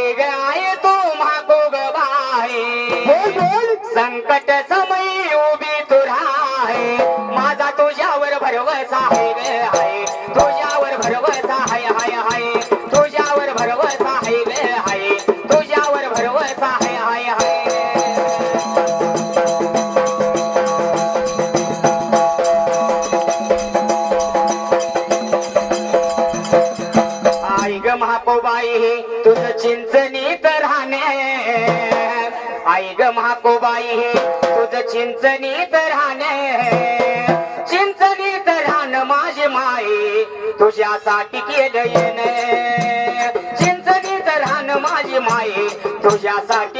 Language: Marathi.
गाय गाय तू संकट समयी उभी तुरा आहे माझा तुझ्यावर भरवसा आहे आहे. तुझ्यावर भरवसा आहे हाय महाकोबाई तुझं चिंचणीत राहणे आई ग महाकोबाई तुझं चिंचणीत राहणे चिंचणीत राहणं माझे माई तुझ्यासाठी केलं येणे. चिंचणीत राहणं माझी माई तुझ्यासाठी